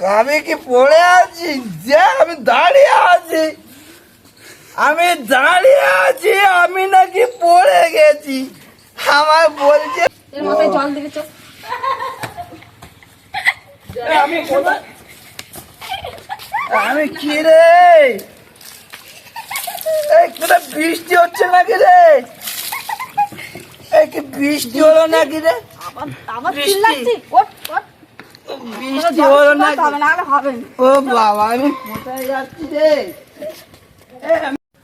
আমি কি পড়ে আছি? যে আমি দাঁড়িয়ে আছি। আমি দাঁড়িয়ে আছি আমি নাকি পড়ে গেছি। আমার বলছে আমি আমি কি রে? এই কোথায় বৃষ্টি হচ্ছে নাকি রে? এই কি বৃষ্টি হলো নাকি রে? আমার আবার বৃষ্টি। হলো না ও বাবা আমি কোথায় যাচ্ছি রে?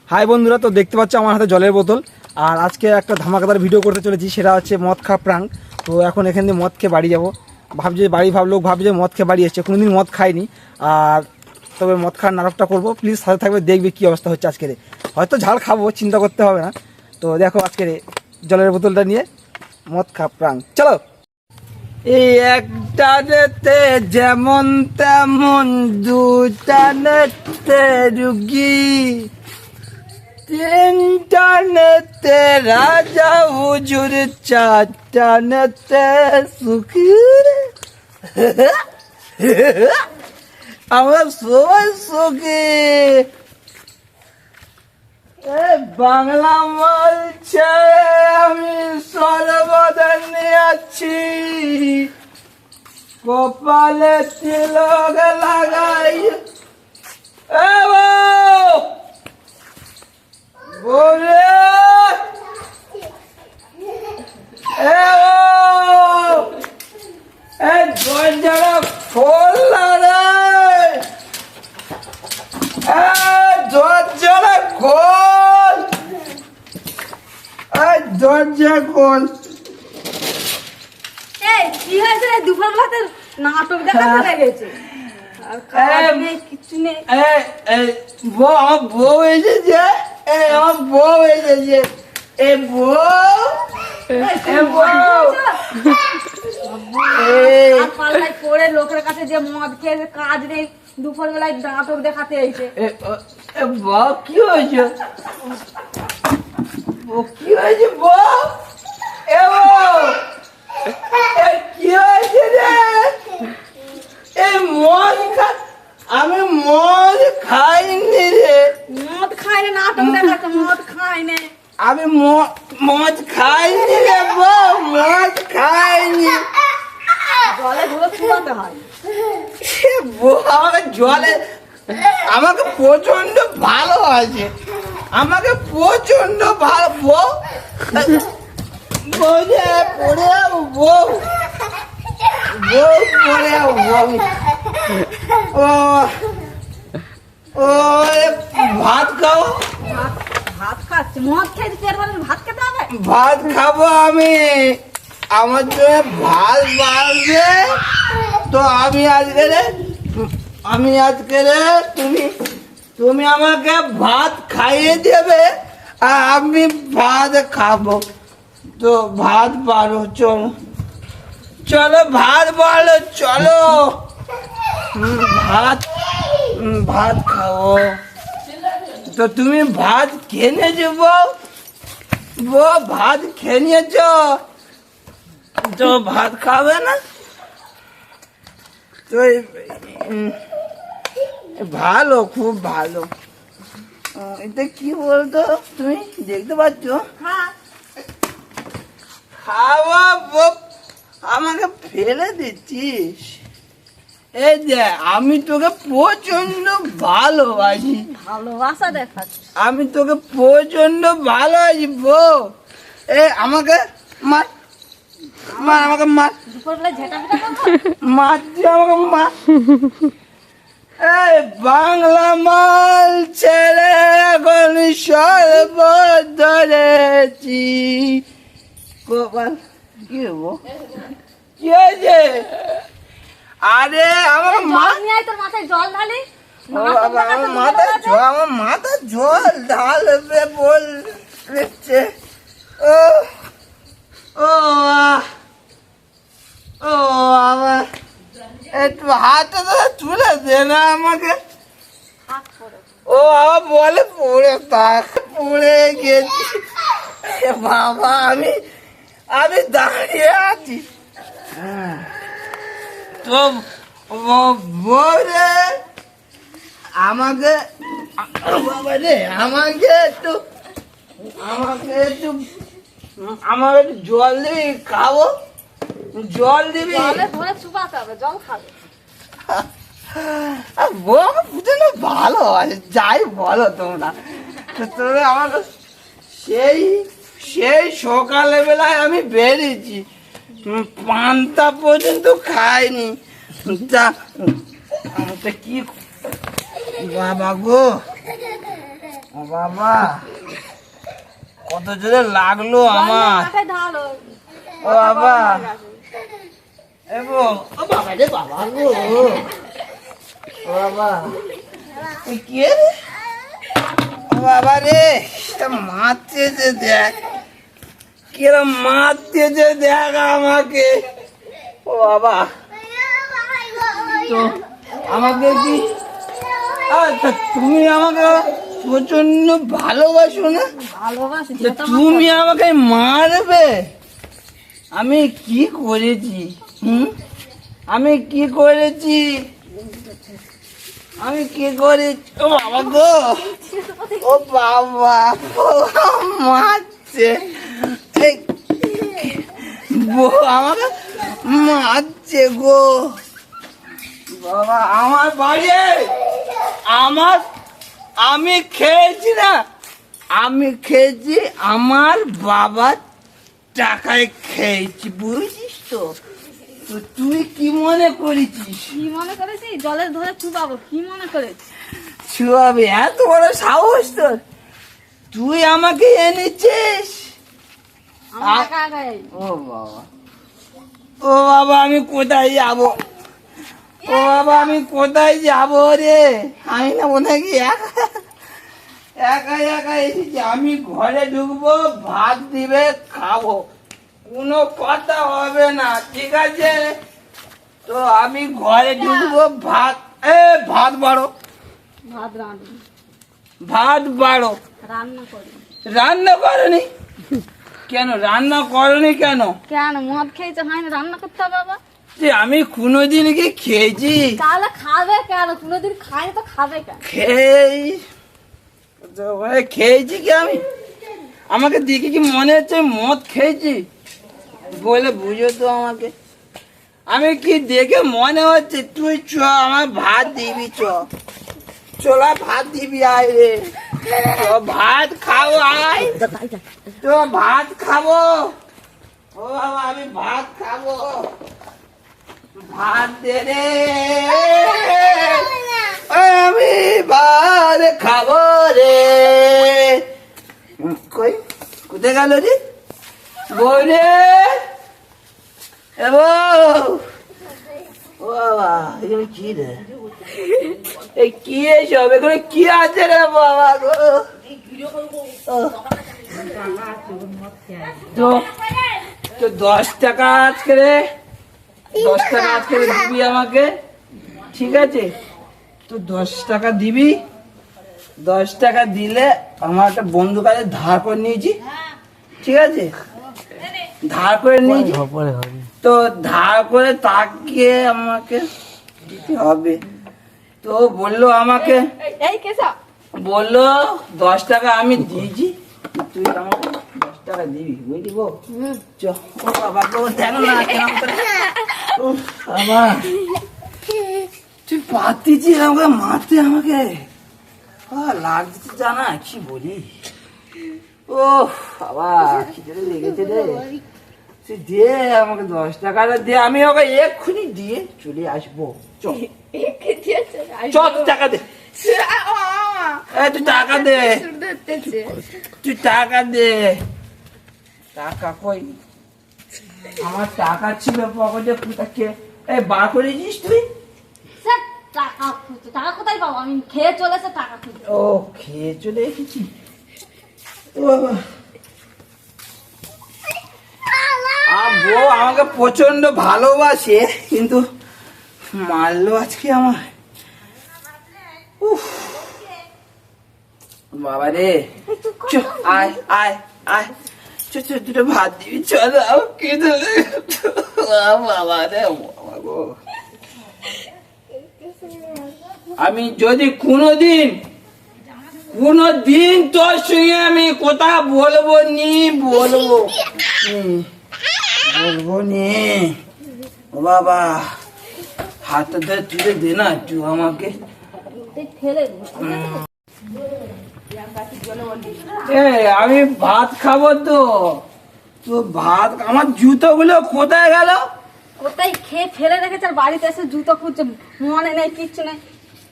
হাই বন্ধুরা তো দেখতে পাচ্ছ আমার হাতে জলের বোতল। আর আজকে একটা ধামাকাদার ভিডিও করতে চলেছি সেটা হচ্ছে মদ খা প্রাঙ্ক তো এখন এখান দিয়ে মদ খেয়ে বাড়ি যাব। ভাবছে বাড়ি ভাব লোক ভাবছে মদ খেয়ে বাড়ি এসছে। কোনোদিন মদ খাইনি। আর তবে মদ খাওয়ার নাটকটা করব। প্লিজ সাথে থাকবে দেখবে কী অবস্থা হচ্ছে আজকের হয়তো ঝাল খাব চিন্তা করতে হবে না। তো দেখো আজকের জলের বোতলটা নিয়ে মদ খা প্রাঙ্ক চলো! এই একটা নেতে যেমন তেমন দুটা নেতে রুগী। তিনটা নেতে রাজা, হুজুর, চারটা নেতে সুখী আমরা সবাই সুখী। বাংলা মাল ছেড়ে আমি সর্বদা আছি কপালে তিলক লাগাই! এই দরজাটা খোল না রে। দরজাটা খোল এই দরজা খোল। এই কি হয়েছে? দুপুর বেলাতে নাটক কিছু নেই। এই এই বউ এসেছে। আমার এসেছে। পড়ে লোকের কাছে যে মদ খেয়ে কাজ নেই দুপুর বেলায় নাটক দেখাতে এসে। এ, এ, কি হয়েছে? কি হয়েছে বউ কি হয়েছে রে? এই মদ খা আমি মদ খাইনি রে। মদ খায় না নাটক দেখাচ্ছে মদ খায় না আমি মদ খাইনি রে বউ মদ খাইনি। জলে ধরে শুকাতে হয়। বউ আমাকে জলে আমাকে প্রচণ্ড ভালো আছে আমাকে প্রচণ্ড যে পড়ে বউ। বউ পড়ে বউ। ও ও ভাত খাও? ভাত খাচ্ছে মদ ভরে ভাত খেতে হবে? ভাত খাব আমি। আমার জন্য ভাত বাড়বে। তো আমি আজকে আমি আজকে তুমি তুমি আমাকে ভাত খাইয়ে দেবে আর আমি ভাত খাব। তো ভাত বাড়ো, চলো। চলো, ভাত বাড়ো, চলো। ভাত ভাত খাব। তো তুমি ভাত খেয়ে নিয়েছো বউ, ভাত খেয়ে নিয়েছ তো ভাত খাবে না? তো ভালো খুব ভালো। এটা কি বলতো তুমি? দেখতে পাচ্ছ? হ্যাঁ। খাওয়া আমাকে ফেলে দিচ্ছিস। এই যে আমি তোকে প্রচণ্ড ভালোবাসি। ভালোবাসা দেখাচ্ছে। আমি তোকে প্রচণ্ড ভালোবাসি বউ এ আমাকে মার। মার আমাকে মার। মার আমাকে মার। এই বাংলা মাল ছেড়ে এখন সর্ব ধরেছি গোপাল কি হব কি হয়েছে? আরে আমার মা জল তোর মাথায় জল ঢালি। আমার মাথা জল আমার মাথা জল ঢালবে বলছে ও ও ও আমার একটু হাতে ধরে তুলে দে না আমাকে। ও আবার বলে পড়ে থাক পড়ে গেছি। বাবা আমি আমি দাঁড়িয়ে আছি। তো বউ আমাকে বাবা রে আমাকে একটু আমাকে একটু আমাকে একটু জল দিবি খাব। জল দিবি। জল খাবে। আমার পুজো ভালো আছে যাই বলো তোমরা। তো তবে আমার সেই সেই সকালে বেলায় আমি বেরিয়েছি। পান্তা পর্যন্ত খাইনি। তা কি বাবা গো? বাবা, কত জোরে লাগল আমার। ও বাবা। এবো বাবা রে বাবা গো। বাবা। কে রে? ও বাবা রে এটা যে দেখ। কিরম মারছে যে দেখ আমাকে। ও বাবা। তো আমাকে কি আচ্ছা তুমি আমাকে প্রচণ্ড ভালোবাসো না? তুমি আমাকে মারবে? আমি কি করেছি? হুম? আমি কি করেছি? আমি কি করেছি? ও বাবা গো! ও বাবা! মারছে! আমাকে মারছে গো! বাবা, আমার বাড়ি! আমার, আমি খেয়েছি না! আমি খেয়েছি, আমার বাবার টাকায় খেয়েছি বুঝিস তো? তুই কি মনে করেছিস? কি মনে করেছি জলে ধরে চুপাবো কি মনে করেছি ছুয়াবে এত বড় সাহস তোর। তুই আমাকে এনেছিস। ও বাবা। ও বাবা আমি কোথায় যাব? ও বাবা আমি কোথায় যাব রে? আমি না মনে হয় কি একা একা একা এসেছি। আমি ঘরে ঢুকবো ভাত দিবে খাব। কোনো কথা হবে না ঠিক আছে? তো আমি ঘরে ঢুকবো ভাত এ ভাত বাড়ো। ভাত রাঁধি ভাত বাড়ো। রান্না করি রান্না করনি? কেন রান্না করনি কেন? কেন মদ খেয়েছে? হয় না রান্না করতে হবে বাবা যে আমি কোনোদিন কি খেয়েছি? তাহলে খাবে কেন? কোনোদিন খায় তো খাবে কেন? খেয়ে খেয়েছি কি আমি? আমাকে দেখে কি মনে হচ্ছে মদ খেয়েছি? বলে বুঝো তো আমাকে। আমি কি দেখে মনে হচ্ছে তুই চ, আমার ভাত দিবি চ। চলা ভাত দিবি, আয় রে। ভাত খাব, আয়। তো ভাত খাব। ও বাবা, আমি ভাত খাব। ভাত দে রে। আমি ভাত খাব রে। কই? কোথায় গেল রে? বই রে এ বউ। ও বাবা, এখানে কি এই কি এসব? এখানে কি আছে রে বাবা গো। তো তো দশ টাকা আজকে রে। দশ টাকা আজকে দিবি আমাকে। ঠিক আছে? তো দশ টাকা দিবি। দশ টাকা দিলে আমার একটা বন্ধু কাছে ধার করে নিয়েছি। ঠিক আছে? ধার করে নিয়েছি তো ধার করে তাকে আমাকে দিতে হবে। তো বলল আমাকে বলল দশ টাকা আমি দিয়েছি তুই আমাকে দশ টাকা দিবি বুঝলি বউ ও বাবা গো দেখো না বাবা তুই পাতিছিস আমাকে মারতে আমাকে। লাগছে জানা কি বলি? ও বাবা খিদে লেগেছে রে। তুই দে আমাকে দশ টাকাটা দে আমি ওকে এক্ষুনি দিয়ে চলে আসব। চ চ তুই টাকা দে। তুই টাকা দে। তুই টাকা দে। টাকা কই? আমার টাকা ছিল পকেটে কোথাকে এই বার করেছিস তুই? স্যার, টাকা খুঁজছে টাকা কোথায় পাবো? আমি খেয়ে চলেছে টাকা খুঁজছে ও খেয়ে চলে এসেছি। ও বাবা আর বউ আমাকে প্রচণ্ড ভালোবাসে, কিন্তু মারলো আজকে আমার বাবা রে। আয় আয় আয়। চ ভাত দিবি, চল আও কি বাবা রে বাবা গো। আমি যদি কোনোদিন কোনোদিন তোর সঙ্গে আমি কথা বলব নি, বলব। বলব নি ও বাবা হাতে ধরে তুলে দে না একটু আমাকে। আমি ভাত খাব তো। তো ভাত আমার জুতোগুলো কোথায় গেল? কোথায় খেয়ে ফেলে রেখেছে আর বাড়িতে এসে জুতো খুঁজছে মনে নেই কিচ্ছু নেই।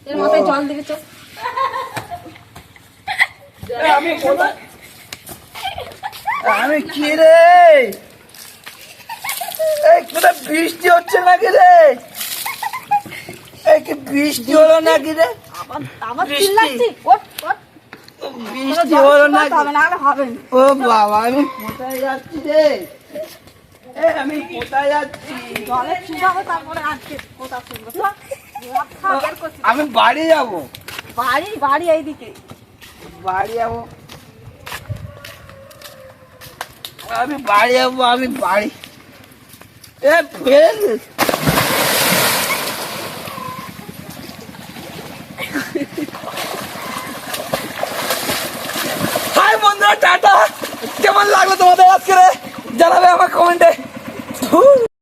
এর মাথায় জল কোথায় আমি কি রে? এই বৃষ্টি হচ্ছে নাকি রে? এই কি বৃষ্টি হলো নাকি রে? বৃষ্টি। বৃষ্টি হলো নাকি? ও বাবা আমি কোথায় যাচ্ছি রে? আমি কোথায় যাচ্ছি। আমি বাড়ি যাব। বাড়ি বাড়ি এইদিকে। বাড়ি যাব। আমি বাড়ি যাব আমি বাড়ি হাই বন্ধুরা টাটা। কেমন লাগল তোমাদের আজকে জানাবে আমার কমেন্টে।